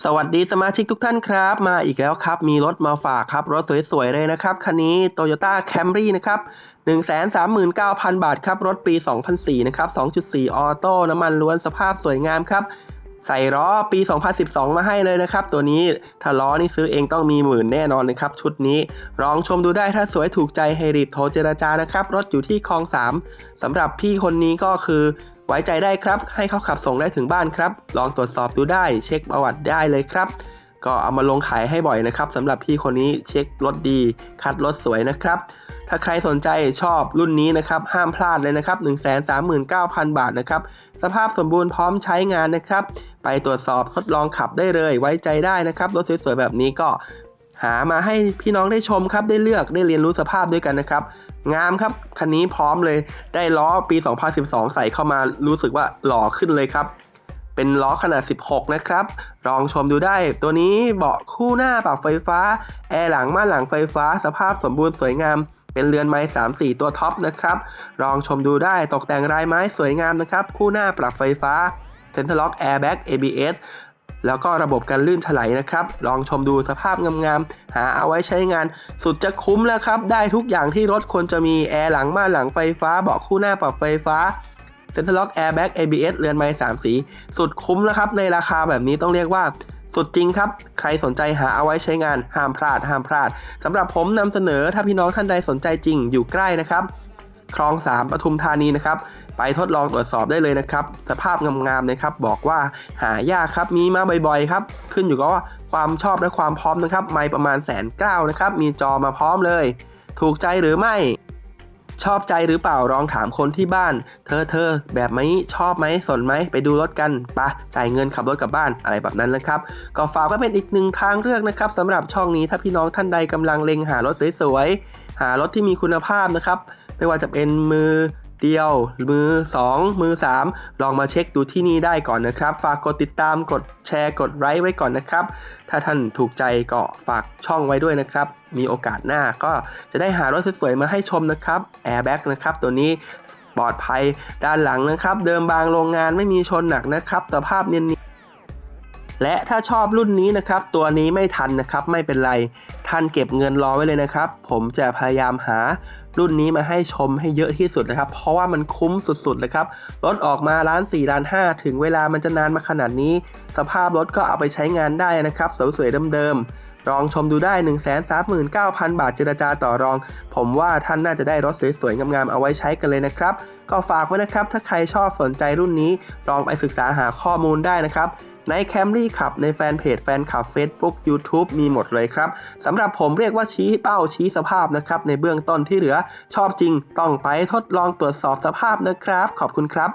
สวัสดีสมาชิกทุกท่านครับ มาอีกแล้วครับ มีรถมาฝากครับ รถสวยๆ เลยนะครับ คันนี้ Toyota Camry นะครับ 139,000 บาทครับ รถปี 2004 นะครับ 2.4 ออโต้น้ำมันล้วนสภาพสวยงามครับ ใส่ล้อปี 2012 มาให้เลยนะครับ ตัวนี้ถ้าล้อนี่ซื้อเองต้องมีหมื่นแน่นอนนะครับ ชุดนี้ลองชมดูได้ถ้าสวยถูกใจให้รีบโทรเจราจานะครับ รถอยู่ที่คลอง 3สำหรับพี่คนนี้ก็คือ ไว้ใจได้ครับ ให้เขาขับส่งได้ถึงบ้านครับ ลองตรวจสอบดูได้ เช็คประวัติได้เลยครับ ก็เอามาลงขายให้บ่อยนะครับสำหรับพี่คนนี้เช็ครถดี คัดรถสวยนะครับ ถ้าใครสนใจชอบรุ่นนี้นะครับ ห้ามพลาดเลยนะครับ 139,000 บาทนะครับ สภาพสมบูรณ์พร้อมใช้งานนะครับ ไปตรวจสอบทดลองขับได้เลย ไว้ใจได้นะครับ รถสวยๆแบบนี้ก็ หามาให้พี่น้องได้ชมครับได้เลือกได้เรียนรู้สภาพด้วยกันนะครับ งามครับคันนี้พร้อมเลยได้ล้อปี 2012 ใส่เข้ามารู้สึกว่าหล่อขึ้นเลยครับ เป็นล้อขนาด 16 นะครับ ลองชมดูได้ ตัวนี้เบาะคู่หน้าปรับไฟฟ้า แอร์หลังม่านหลังไฟฟ้า สภาพสมบูรณ์สวยงามเป็นเรือนไม้ 3-4 ตัวท็อปนะครับ ลองชมดูได้ตกแต่งลายไม้สวยงามนะครับ คู่หน้าปรับไฟฟ้าเซ็นเตอร์ล็อกแอร์แบ็ก ABS แล้วก็ระบบการลื่นถลายนะครับ ลองชมดูสภาพงามๆ หาเอาไว้ใช้งานสุดจะคุ้มแล้วครับ ได้ทุกอย่างที่รถควรจะมี แอร์หลังมาหลังไฟฟ้า เบาะคู่หน้าปรับไฟฟ้าเซ็นเตอร์ล็อกแอร์แบ็ก ABS เรือนไม้3สี สุดคุ้มแล้วครับ ในราคาแบบนี้ต้องเรียกว่าสุดจริงครับ ใครสนใจหาเอาไว้ใช้งานห้ามพลาดห้ามพลาดสำหรับผมนำเสนอถ้าพี่น้องท่านใดสนใจจริงอยู่ใกล้นะครับ คลอง 3ปทุมธานีนะครับ ไปทดลองตรวจสอบได้เลยนะครับ สภาพงามๆนะครับ บอกว่าหายากครับ มีมาบ่อยๆครับ ขึ้นอยู่กับว่าความชอบและความพร้อมนะครับ ไม่ประมาณแสนเก้านะครับ มีจอมาพร้อมเลย ถูกใจหรือไม่ ชอบใจหรือเปล่าลองถามคนที่บ้าน เธอเธอแบบไหมชอบไหมสนไหมไปดูรถกันปะจ่ายเงินขับรถกลับบ้านอะไรแบบนั้นนะครับ ก็ฝากไว้เป็นอีกหนึ่งทางเลือกนะครับสำหรับช่องนี้ถ้าพี่น้องท่านใดกำลังเล็งหารถสวยๆหารถที่มีคุณภาพนะครับไม่ว่าจะเป็นมือ เดียว มือ 2 มือ 3 ลองมาเช็คดูที่นี่ได้ก่อนนะครับ ฝากกดติดตามกดแชร์กดไลค์ไว้ก่อนนะครับ ถ้าท่านถูกใจก็ฝากช่องไว้ด้วยนะครับ มีโอกาสหน้าก็จะได้หารถสวยๆมาให้ชมนะครับแอร์แบ็กนะครับตัวนี้ปลอดภัยด้านหลังนะครับ เดิมบางโรงงานไม่มีชนหนักนะครับ สภาพเนียน และถ้าชอบรุ่นนี้นะครับ ตัวนี้ไม่ทันนะครับไม่เป็นไร ท่านเก็บเงินรอไว้เลยนะครับ ผมจะพยายามหารุ่นนี้มาให้ชมให้เยอะที่สุดนะครับ เพราะว่ามันคุ้มสุดๆเลยครับ รถออกมาล้าน4ล้าน5 ถึงเวลามันจะนานมาขนาดนี้ สภาพรถก็เอาไปใช้งานได้นะครับ สวยๆเดิมๆ ลองชมดูได้ 1 3 9 0 0 0 บาทเจรจาต่อรอง ผมว่าท่านน่าจะได้รถสวยๆ งามๆ เอาไว้ใช้กันเลยนะครับ ก็ฝากไว้นะครับ ถ้าใครชอบสนใจรุ่นนี้ ลองไปศึกษาหาข้อมูลได้นะครับ ใน Camry ขับในแฟนเพจแฟนคลับ Facebook YouTube มีหมดเลยครับสำหรับผมเรียกว่าชี้เป้าชี้สภาพนะครับ ในเบื้องต้นที่เหลือชอบจริงต้องไปทดลองตรวจสอบสภาพนะครับ ขอบคุณครับ